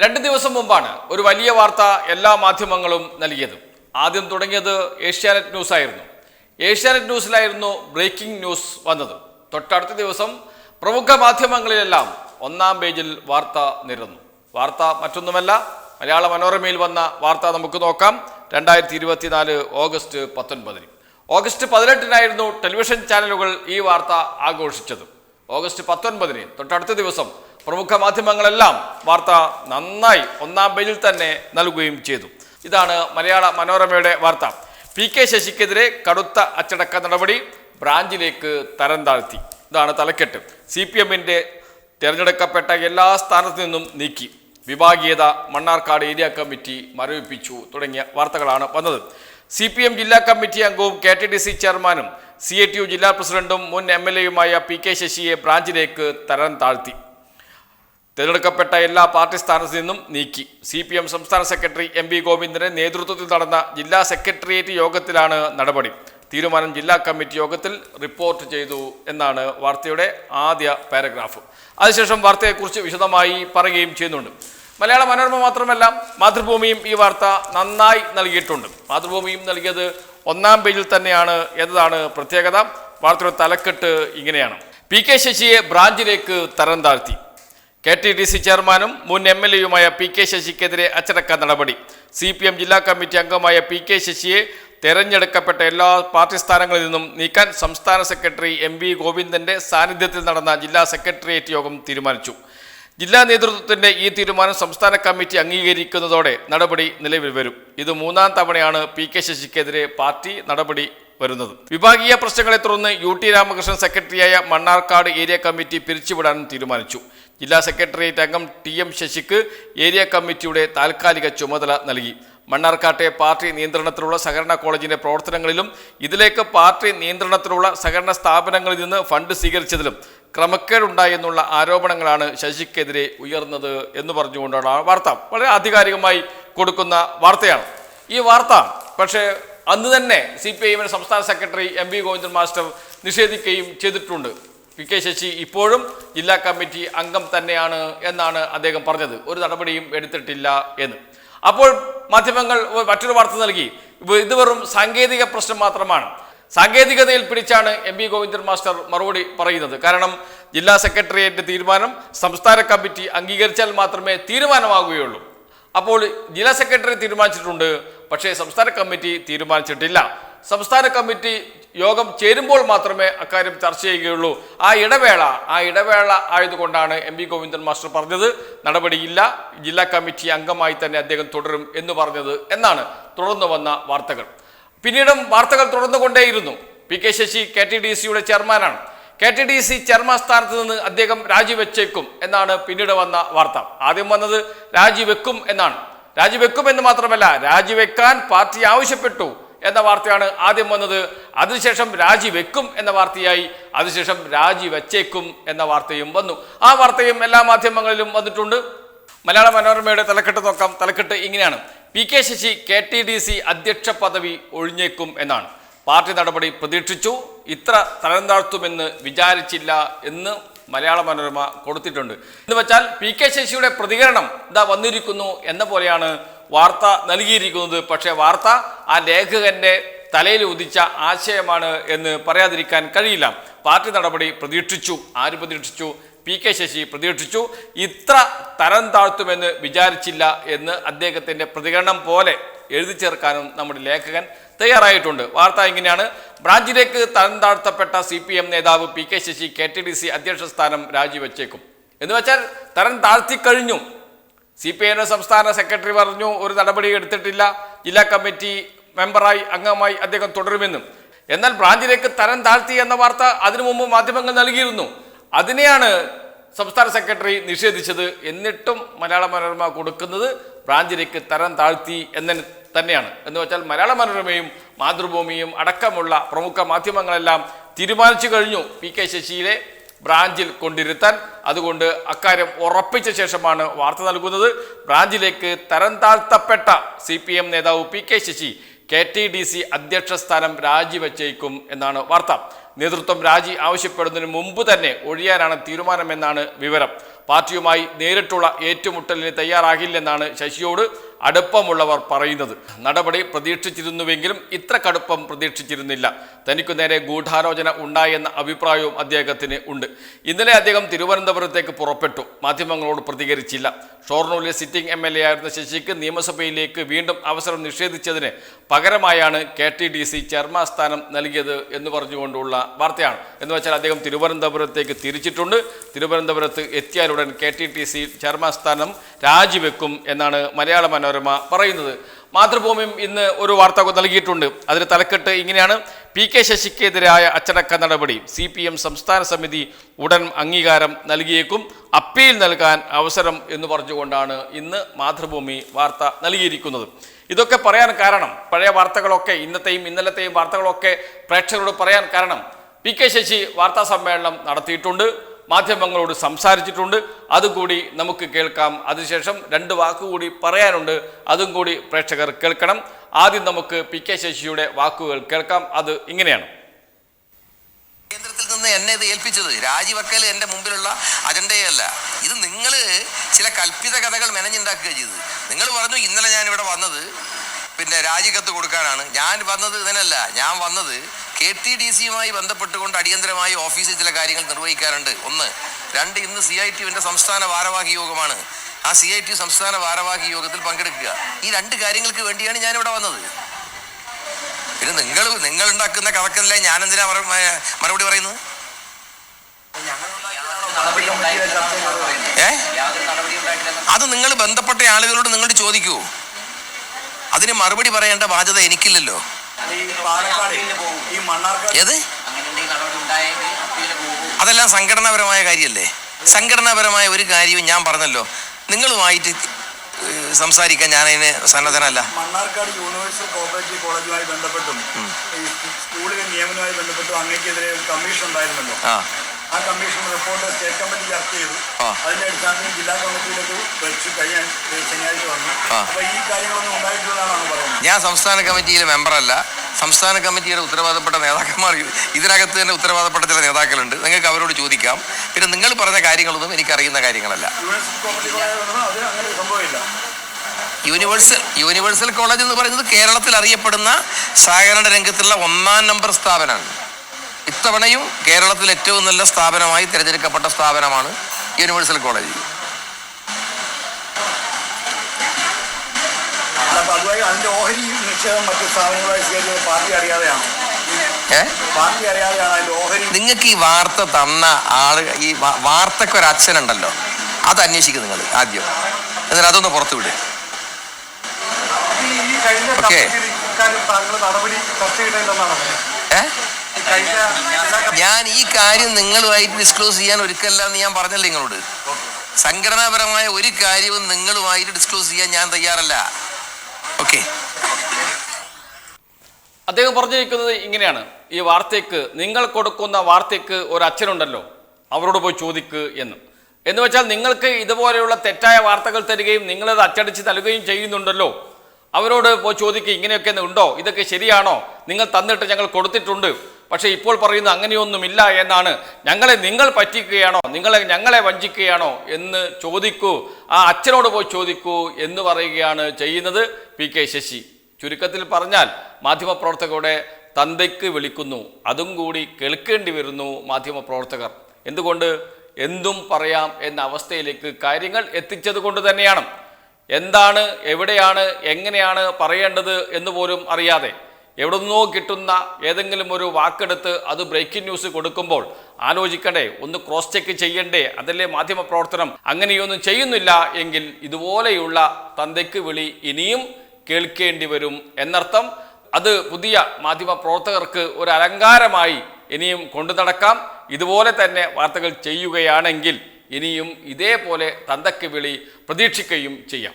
രണ്ട് ദിവസം മുമ്പാണ് ഒരു വലിയ വാർത്ത എല്ലാ മാധ്യമങ്ങളും നൽകിയത്. ആദ്യം തുടങ്ങിയത് ഏഷ്യാനെറ്റ് ന്യൂസ് ആയിരുന്നു ഏഷ്യാനെറ്റ് ന്യൂസിലായിരുന്നു ബ്രേക്കിംഗ് ന്യൂസ് വന്നത്. തൊട്ടടുത്ത ദിവസം പ്രമുഖ മാധ്യമങ്ങളിലെല്ലാം ഒന്നാം പേജിൽ വാർത്ത നിരന്നു. വാർത്ത മറ്റൊന്നുമല്ല മലയാള മനോരമയിൽ വന്ന വാർത്ത നമുക്ക് നോക്കാം. രണ്ടായിരത്തി ഇരുപത്തിനാല് ഓഗസ്റ്റ് പത്തൊൻപതിന്. ഓഗസ്റ്റ് പതിനെട്ടിനായിരുന്നു ടെലിവിഷൻ ചാനലുകൾ ഈ വാർത്ത ആഘോഷിച്ചത്. ഓഗസ്റ്റ് പത്തൊൻപതിന് തൊട്ടടുത്ത ദിവസം പ്രമുഖ മാധ്യമങ്ങളെല്ലാം വാർത്ത നന്നായി ഒന്നാം പേജിൽ തന്നെ നൽകുകയും ചെയ്തു. ഇതാണ് മലയാള മനോരമയുടെ വാർത്ത. പി കെ ശശിക്കെതിരെ കടുത്ത അച്ചടക്ക നടപടി ബ്രാഞ്ചിലേക്ക് തരം താഴ്ത്തി. ഇതാണ് തലക്കെട്ട്. സി പി എമ്മിന്റെ തിരഞ്ഞെടുക്കപ്പെട്ട എല്ലാ സ്ഥാനത്തു നിന്നും നീക്കി. വിഭാഗീയത മണ്ണാർക്കാട് ഏരിയ കമ്മിറ്റി മരവിപ്പിച്ചു തുടങ്ങിയ വാർത്തകളാണ് വന്നത്. സി പി എം ജില്ലാ കമ്മിറ്റി അംഗവും കെ ടി ഡി സി ചെയർമാനും സി എ ടി യു ജില്ലാ പ്രസിഡന്റും മുൻ എം എൽ എയുമായ പി കെ ശശിയെ ബ്രാഞ്ചിലേക്ക് തരം താഴ്ത്തി. തിരഞ്ഞെടുക്കപ്പെട്ട എല്ലാ പാർട്ടി സ്ഥാനത്തു നിന്നും നീക്കി. സി പി എം സംസ്ഥാന സെക്രട്ടറി എം വി ഗോവിന്ദന്റെ നേതൃത്വത്തിൽ നടന്ന ജില്ലാ സെക്രട്ടേറിയറ്റ് യോഗത്തിലാണ് നടപടി. തീരുമാനം ജില്ലാ കമ്മിറ്റി യോഗത്തിൽ റിപ്പോർട്ട് ചെയ്തു എന്നാണ് വാർത്തയുടെ ആദ്യ പാരഗ്രാഫ്. അതിനുശേഷം വാർത്തയെക്കുറിച്ച് വിശദമായി പറയുകയും ചെയ്യുന്നുണ്ട്. മലയാള മനോരമ മാത്രമല്ല മാതൃഭൂമിയും ഈ വാർത്ത നന്നായി നൽകിയിട്ടുണ്ട്. മാതൃഭൂമിയും നൽകിയത് ഒന്നാം പേജിൽ തന്നെയാണ് എന്നതാണ് പ്രത്യേകത. വാർത്തയുടെ തലക്കെട്ട് ഇങ്ങനെയാണ്. പി കെ ശശിയെ ബ്രാഞ്ചിലേക്ക് തരം താഴ്ത്തി. കെ ടി ഡി സി ചെയർമാനും മുൻ എം എൽ എയുമായ പി കെ ശശിക്കെതിരെ അച്ചടക്ക നടപടി. സി പി എം ജില്ലാ കമ്മിറ്റി അംഗമായ പി കെ ശശിയെ തെരഞ്ഞെടുക്കപ്പെട്ട എല്ലാ പാർട്ടി സ്ഥാനങ്ങളിൽ നിന്നും നീക്കാൻ സംസ്ഥാന സെക്രട്ടറി എം വി ഗോവിന്ദന്റെ സാന്നിധ്യത്തിൽ നടന്ന ജില്ലാ സെക്രട്ടേറിയറ്റ് യോഗം തീരുമാനിച്ചു. ജില്ലാ നേതൃത്വത്തിന്റെ ഈ തീരുമാനം സംസ്ഥാന കമ്മിറ്റി അംഗീകരിക്കുന്നതോടെ നടപടി നിലവിൽ വരും. ഇത് മൂന്നാം തവണയാണ് പി കെ ശശിക്കെതിരെ പാർട്ടി നടപടി വരുന്നത്. വിഭാഗീയ പ്രശ്നങ്ങളെ തുടർന്ന് യു ടി രാമകൃഷ്ണൻ സെക്രട്ടറിയായ മണ്ണാർക്കാട് ഏരിയ കമ്മിറ്റി പിരിച്ചുവിടാനും തീരുമാനിച്ചു. ജില്ലാ സെക്രട്ടേറിയറ്റ് അംഗം ടി എം ശശിക്ക് ഏരിയ കമ്മിറ്റിയുടെ താൽക്കാലിക ചുമതല നൽകി. മണ്ണാർക്കാട്ടെ പാർട്ടി നിയന്ത്രണത്തിലുള്ള സഹകരണ കോളേജിന്റെ പ്രവർത്തനങ്ങളിലും ഇതിലേക്ക് പാർട്ടി നിയന്ത്രണത്തിലുള്ള സഹകരണ സ്ഥാപനങ്ങളിൽ നിന്ന് ഫണ്ട് സ്വീകരിച്ചതിലും ക്രമക്കേടുണ്ടായെന്നുള്ള ആരോപണങ്ങളാണ് ശശിക്കെതിരെ ഉയർന്നത് എന്ന് പറഞ്ഞുകൊണ്ടാണ് വാർത്ത. വളരെ ആധികാരികമായി കൊടുക്കുന്ന വാർത്തയാണ്. ഈ വാർത്ത പക്ഷേ അന്ന് തന്നെ സി പി ഐ എമ്മിന് സംസ്ഥാന secretary M V Govindan master നിഷേധിക്കുകയും ചെയ്തിട്ടുണ്ട്. പി കെ ശശി ഇപ്പോഴും ജില്ലാ കമ്മിറ്റി അംഗം തന്നെയാണ് എന്നാണ് അദ്ദേഹം പറഞ്ഞത്. ഒരു നടപടിയും എടുത്തിട്ടില്ല എന്ന്. അപ്പോൾ മാധ്യമങ്ങൾ മറ്റൊരു വാർത്ത നൽകി. ഇത് വെറും സാങ്കേതിക പ്രശ്നം മാത്രമാണ്. സാങ്കേതികതയിൽ പിടിച്ചാണ് എം വി ഗോവിന്ദൻ മാസ്റ്റർ മറുപടി പറയുന്നത്. കാരണം ജില്ലാ സെക്രട്ടേറിയറ്റ് തീരുമാനം സംസ്ഥാന കമ്മിറ്റി അംഗീകരിച്ചാൽ മാത്രമേ തീരുമാനമാകുകയുള്ളൂ. അപ്പോൾ ജില്ലാ സെക്രട്ടറി തീരുമാനിച്ചിട്ടുണ്ട്. പക്ഷേ സംസ്ഥാന കമ്മിറ്റി തീരുമാനിച്ചിട്ടില്ല. സംസ്ഥാന കമ്മിറ്റി യോഗം ചേരുമ്പോൾ മാത്രമേ അക്കാര്യം ചർച്ച ചെയ്യുകയുള്ളൂ. ആ ഇടവേള ആ ഇടവേള ആയതുകൊണ്ടാണ് എം വി ഗോവിന്ദൻ മാസ്റ്റർ പറഞ്ഞത്. നടപടിയില്ല. ജില്ലാ കമ്മിറ്റി അംഗമായി തന്നെ അദ്ദേഹം തുടരും എന്ന് പറഞ്ഞത് എന്നാണ് തുടർന്നു വന്ന വാർത്തകൾ. പിന്നീടും വാർത്തകൾ തുടർന്നുകൊണ്ടേയിരുന്നു. P K Sasi K T D സിയുടെ ചെയർമാനാണ്. K T D C chairman സ്ഥാനത്ത് നിന്ന് അദ്ദേഹം രാജിവെച്ചേക്കും എന്നാണ് പിന്നീട് വന്ന വാർത്ത. ആദ്യം വന്നത് രാജിവെക്കും എന്നാണ്. രാജിവെക്കും എന്ന് മാത്രമല്ല രാജിവെക്കാൻ പാർട്ടി ആവശ്യപ്പെട്ടു. എന്ന വാർത്തയാണ് ആദ്യം വന്നത്. അതിനുശേഷം രാജിവെക്കും എന്ന വാർത്തയായി അതിനുശേഷം രാജിവെച്ചേക്കും എന്ന വാർത്തയും വന്നു. ആ വാർത്തയും എല്ലാ മാധ്യമങ്ങളിലും വന്നിട്ടുണ്ട്. മലയാള മനോരമയുടെ തലക്കെട്ട് നോക്കാം. തലക്കെട്ട് ഇങ്ങനെയാണ്. P K Sasi K T D C അധ്യക്ഷ പദവി ഒഴിഞ്ഞേക്കും എന്നാണ്. പാർട്ടി നടപടി പ്രതീക്ഷിച്ചു. ഇത്ര തരം താഴ്ത്തുമെന്ന് വിചാരിച്ചില്ല എന്ന് മലയാള മനോരമ കൊടുത്തിട്ടുണ്ട്. എന്ന് വെച്ചാൽ പി കെ ശശിയുടെ പ്രതികരണം ഇതാ വന്നിരിക്കുന്നു എന്ന പോലെയാണ് വാർത്ത നൽകിയിരിക്കുന്നത്. പക്ഷേ വാർത്ത ആ ലേഖകന്റെ തലയിൽ ഉദിച്ച ആശയമാണ് എന്ന് പറയാതിരിക്കാൻ കഴിയില്ല. പാർട്ടി നടപടി പ്രതീക്ഷിച്ചു. ആര് പ്രതീക്ഷിച്ചു? പി കെ ശശി പ്രതീക്ഷിച്ചു. ഇത്ര തരം താഴ്ത്തുമെന്ന് വിചാരിച്ചില്ല എന്ന് അദ്ദേഹത്തിന്റെ പ്രതികരണം പോലെ എഴുതി ചേർക്കാനും നമ്മുടെ ലേഖകൻ തയ്യാറായിട്ടുണ്ട്. വാർത്ത ഇങ്ങനെയാണ്. ബ്രാഞ്ചിലേക്ക് തരം താഴ്ത്തപ്പെട്ട സി പി എം നേതാവ് P K Sasi K T D C അധ്യക്ഷ സ്ഥാനം രാജിവെച്ചേക്കും. എന്ന് വെച്ചാൽ തരം താഴ്ത്തി കഴിഞ്ഞു. സി പി ഐയുടെ സംസ്ഥാന സെക്രട്ടറി പറഞ്ഞു ഒരു നടപടി എടുത്തിട്ടില്ല. ജില്ലാ കമ്മിറ്റി മെമ്പറായി അംഗമായി അദ്ദേഹം തുടരുമെന്നും. എന്നാൽ ബ്രാഞ്ചിലേക്ക് തരം താഴ്ത്തി എന്ന വാർത്ത അതിനു മുമ്പ് മാധ്യമങ്ങൾ നൽകിയിരുന്നു. അതിനെയാണ് സംസ്ഥാന സെക്രട്ടറി നിഷേധിച്ചത്. എന്നിട്ടും മലയാള മനോരമ കൊടുക്കുന്നത് ബ്രാഞ്ചിലേക്ക് തരം താഴ്ത്തി എന്ന തന്നെയാണ്. എന്ന് വെച്ചാൽ മലയാള മനോരമയും മാതൃഭൂമിയും അടക്കമുള്ള പ്രമുഖ മാധ്യമങ്ങളെല്ലാം തീരുമാനിച്ചു കഴിഞ്ഞു. പി കെ ശശിയിലെ ബ്രാഞ്ചിൽ കൊണ്ടിരുത്താൻ. അതുകൊണ്ട് അക്കാര്യം ഉറപ്പിച്ച ശേഷമാണ് വാർത്ത നൽകുന്നത്. ബ്രാഞ്ചിലേക്ക് തരം താഴ്ത്തപ്പെട്ട സി പി എം നേതാവ് P K Sasi K T D C അധ്യക്ഷ സ്ഥാനം രാജിവെച്ചേക്കും എന്നാണ് വാർത്ത. നേതൃത്വം രാജി ആവശ്യപ്പെടുന്നതിന് മുമ്പ് തന്നെ ഒഴിയാനാണ് തീരുമാനമെന്നാണ് വിവരം. പാർട്ടിയുമായി നേരിട്ടുള്ള ഏറ്റുമുട്ടലിന് തയ്യാറാകില്ലെന്നാണ് ശശിയോട് അടുപ്പമുള്ളവർ പറയുന്നത്. നടപടി പ്രതീക്ഷിച്ചിരുന്നുവെങ്കിലും ഇത്ര കടുപ്പം പ്രതീക്ഷിച്ചിരുന്നില്ല. തനിക്കു നേരെ ഗൂഢാലോചന ഉണ്ടായെന്ന അഭിപ്രായവും അദ്ദേഹത്തിന് ഉണ്ട്. ഇന്നലെ അദ്ദേഹം തിരുവനന്തപുരത്തേക്ക് പുറപ്പെട്ടു. മാധ്യമങ്ങളോട് പ്രതികരിച്ചില്ല. ഷൊർണൂരിലെ സിറ്റിംഗ് എം എൽ എ ആയിരുന്ന ശശിക്ക് നിയമസഭയിലേക്ക് വീണ്ടും അവസരം നിഷേധിച്ചതിന് പകരമായാണ് K T D C chairman സ്ഥാനം നൽകിയത് എന്ന് പറഞ്ഞുകൊണ്ടുള്ള വാർത്തയാണ്. എന്ന് വെച്ചാൽ അദ്ദേഹം തിരുവനന്തപുരത്തേക്ക് തിരിച്ചിട്ടുണ്ട്. തിരുവനന്തപുരത്ത് എത്തിയാലുടൻ K T T C chairman സ്ഥാനം രാജിവെക്കും എന്നാണ് മലയാള മനോരമ പറയുന്നത്. മാതൃഭൂമിയും ഇന്ന് ഒരു വാർത്ത നൽകിയിട്ടുണ്ട്. അതിന് തലക്കെട്ട് ഇങ്ങനെയാണ്. പി കെ ശശിക്കെതിരായ അച്ചടക്ക നടപടി സി പി എം സംസ്ഥാന സമിതി ഉടൻ അംഗീകാരം നൽകിയേക്കും. അപ്പീൽ നൽകാൻ അവസരം എന്ന് പറഞ്ഞുകൊണ്ടാണ് ഇന്ന് മാതൃഭൂമി വാർത്ത നൽകിയിരിക്കുന്നത്. ഇതൊക്കെ പറയാൻ കാരണം പഴയ വാർത്തകളൊക്കെ ഇന്നത്തെയും ഇന്നലത്തെയും വാർത്തകളൊക്കെ പ്രേക്ഷകരോട് പറയാൻ കാരണം പി കെ ശശി വാർത്താ സമ്മേളനം നടത്തിയിട്ടുണ്ട്. മാധ്യമങ്ങളോട് സംസാരിച്ചിട്ടുണ്ട്. അതുകൂടി നമുക്ക് കേൾക്കാം. അതിനുശേഷം രണ്ട് വാക്കുകൂടി പറയാനുണ്ട്. അതും കൂടി പ്രേക്ഷകർ കേൾക്കണം. ആദ്യം നമുക്ക് പി കെ ശശിയുടെ വാക്കുകൾ കേൾക്കാം. അത് ഇങ്ങനെയാണ്. കേന്ദ്രത്തിൽ നിന്ന് എന്നെ ഇത് ഏൽപ്പിച്ചത് രാജിവെക്കൽ എന്റെ മുമ്പിലുള്ള അജണ്ടയല്ല. ഇത് നിങ്ങൾ ചില കൽപ്പിത കഥകൾ മെനഞ്ഞുണ്ടാക്കുക ചെയ്തത്. നിങ്ങൾ പറഞ്ഞു ഇന്നലെ ഞാൻ ഇവിടെ വന്നത് പിന്നെ രാജിക്കത്ത് കൊടുക്കാനാണ്. ഞാൻ വന്നത് ഇതിനല്ല. ഞാൻ വന്നത് കെ ടി ഡി സിയുമായി ബന്ധപ്പെട്ടുകൊണ്ട് അടിയന്തരമായി ഓഫീസിൽ ചില കാര്യങ്ങൾ നിർവഹിക്കാറുണ്ട്. ഒന്ന് രണ്ട് ഇന്ന് സി ഐ ടിയുവിന്റെ സംസ്ഥാന ഭാരവാഹി യോഗമാണ്. ആ സി ഐ ടി സംസ്ഥാന ഭാരവാഹി യോഗത്തിൽ പങ്കെടുക്കുക. ഈ രണ്ട് കാര്യങ്ങൾക്ക് വേണ്ടിയാണ് ഞാനിവിടെ വന്നത്. പിന്നെ നിങ്ങൾ നിങ്ങൾ ഉണ്ടാക്കുന്ന കഥക്കല്ലേ മ- മറുപടി പറയുന്നത്? ഏ? അത് നിങ്ങൾ ബന്ധപ്പെട്ട ആളുകളോട് നിങ്ങൾ ചോദിക്കൂ. അതിന് മറുപടി പറയേണ്ട ബാധ്യത എനിക്കില്ലല്ലോ. ഏത്? അതെല്ലാം സംഘടനാപരമായ കാര്യമല്ലേ? സംഘടനാപരമായ ഒരു കാര്യവും ഞാൻ പറഞ്ഞല്ലോ. നിങ്ങളുമായിട്ട് സംസാരിക്കാൻ ഞാൻ അതിന് സന്നദ്ധനല്ല. മണ്ണാർക്കാട് യൂണിവേഴ്സൽ കോപ്പറേറ്റീവ് കോളേജുമായി ബന്ധപ്പെട്ടും സ്കൂളിലെ നിയമനവുമായി ബന്ധപ്പെട്ടും അങ്ങേക്കെതിരെ കമ്മീഷൻ ഉണ്ടായിരുന്നല്ലോ. ആ കമ്മീഷൻ റിപ്പോർട്ട് സ്റ്റേറ്റ് കമ്മിറ്റി ചർച്ച ചെയ്തു. അതിന്റെ അടിസ്ഥാനത്തിൽ ജില്ലാ കമ്മിറ്റിയിലേക്ക് വെച്ച് കഴിഞ്ഞ ശനിയാഴ്ച വന്നു. അപ്പൊ ഈ കാര്യങ്ങളൊന്നും ഉണ്ടായിട്ടുള്ളതാണ് പറയുന്നത്? ഞാൻ സംസ്ഥാന കമ്മിറ്റിയിലെ മെമ്പറല്ല സംസ്ഥാന കമ്മിറ്റിയുടെ ഉത്തരവാദപ്പെട്ട നേതാക്കന്മാർ ഇതിനകത്ത് തന്നെ ഉത്തരവാദപ്പെട്ട ചില നേതാക്കളുണ്ട്. നിങ്ങൾക്ക് അവരോട് ചോദിക്കാം. പിന്നെ നിങ്ങൾ പറഞ്ഞ കാര്യങ്ങളൊന്നും എനിക്കറിയുന്ന കാര്യങ്ങളല്ല. യൂണിവേഴ്സൽ യൂണിവേഴ്സൽ കോളേജ് എന്ന് പറയുന്നത് കേരളത്തിൽ അറിയപ്പെടുന്ന സഹകരണ രംഗത്തുള്ള ഒന്നാം നമ്പർ സ്ഥാപനമാണ്. ഇത്തവണയും കേരളത്തിൽ ഏറ്റവും നല്ല സ്ഥാപനമായി തിരഞ്ഞെടുക്കപ്പെട്ട സ്ഥാപനമാണ് യൂണിവേഴ്സൽ കോളേജ്. അതിന്റെ നിക്ഷേപം മറ്റു സ്വീകരിച്ചത് പാർട്ടി അറിയാതെയാണ്. നിങ്ങൾക്ക് ഈ വാർത്ത തന്ന ആൾ ഈ വാർത്തക്ക് ഒരു അച്ഛനുണ്ടല്ലോ. അത് അന്വേഷിക്കും നിങ്ങൾ ആദ്യം. എന്നിട്ട് അതൊന്ന് പുറത്തു വിടും. ഏഹ് ഓക്കേ. കമ്മിറ്റിയിൽ ഞാൻ ഈ കാര്യം നിങ്ങളുമായിട്ട് ഡിസ്ക്ലോസ് ചെയ്യാൻ ഒരുക്കല്ല എന്ന് ഞാൻ പറഞ്ഞല്ലേ നിങ്ങളോട്. സംഘടനാപരമായ ഒരു കാര്യവും നിങ്ങളുമായിട്ട് ഡിസ്ക്ലോസ് ചെയ്യാൻ ഞാൻ തയ്യാറല്ല. ഓക്കെ അദ്ദേഹം പറഞ്ഞിരിക്കുന്നത് ഇങ്ങനെയാണ്. ഈ വാർത്തയ്ക്ക് നിങ്ങൾ കൊടുക്കുന്ന വാർത്തയ്ക്ക് ഒരു അച്ഛനുണ്ടല്ലോ. അവരോട് പോയി ചോദിക്ക് എന്ന്. എന്ന് വെച്ചാൽ നിങ്ങൾക്ക് ഇതുപോലെയുള്ള തെറ്റായ വാർത്തകൾ തരികയും നിങ്ങളത് അച്ചടിച്ച് നൽകുകയും ചെയ്യുന്നുണ്ടല്ലോ. അവരോട് പോയി ചോദിക്കുക ഇങ്ങനെയൊക്കെ ഉണ്ടോ? ഇതൊക്കെ ശരിയാണോ? നിങ്ങൾ തന്നിട്ട് ഞങ്ങൾ കൊടുത്തിട്ടുണ്ട്. പക്ഷേ ഇപ്പോൾ പറയുന്നത് അങ്ങനെയൊന്നുമില്ല എന്നാണ്. ഞങ്ങളെ നിങ്ങൾ പറ്റിക്കുകയാണോ? നിങ്ങളെ ഞങ്ങളെ വഞ്ചിക്കുകയാണോ? എന്ന് ചോദിക്കൂ. ആ അച്ഛനോട് പോയി ചോദിക്കൂ എന്ന് പറയുകയാണ് ചെയ്യുന്നത് പി കെ ശശി. ചുരുക്കത്തിൽ പറഞ്ഞാൽ മാധ്യമപ്രവർത്തകരുടെ തന്തയ്ക്ക് വിളിക്കുന്നു. അതും കൂടി കേൾക്കേണ്ടി വരുന്നു മാധ്യമപ്രവർത്തകർ. എന്തുകൊണ്ട്? എന്തും പറയാം എന്ന അവസ്ഥയിലേക്ക് കാര്യങ്ങൾ എത്തിച്ചത് കൊണ്ട് തന്നെയാണ്. എന്താണ് എവിടെയാണ് എങ്ങനെയാണ് പറയേണ്ടത് എന്ന് പോലും അറിയാതെ. എവിടുന്നോ കിട്ടുന്ന ഏതെങ്കിലും ഒരു വാക്കെടുത്ത് അത് ബ്രേക്കിംഗ് ന്യൂസ് കൊടുക്കുമ്പോൾ ആലോചിക്കണ്ടേ ഒന്ന് ക്രോസ് ചെക്ക് ചെയ്യണ്ടേ അതല്ലേ മാധ്യമ പ്രവർത്തനം? അങ്ങനെയൊന്നും ചെയ്യുന്നില്ല എങ്കിൽ ഇതുപോലെയുള്ള തന്തയ്ക്ക് വിളി ഇനിയും കേൾക്കേണ്ടി വരും എന്നർത്ഥം. അത് പുതിയ മാധ്യമ പ്രവർത്തകർക്ക് ഒരു അലങ്കാരമായി ഇനിയും കൊണ്ടു നടക്കാം. ഇതുപോലെ തന്നെ വാർത്തകൾ ചെയ്യുകയാണെങ്കിൽ ഇനിയും ഇതേപോലെ തന്തയ്ക്ക് വിളി പ്രതീക്ഷിക്കുകയും ചെയ്യാം.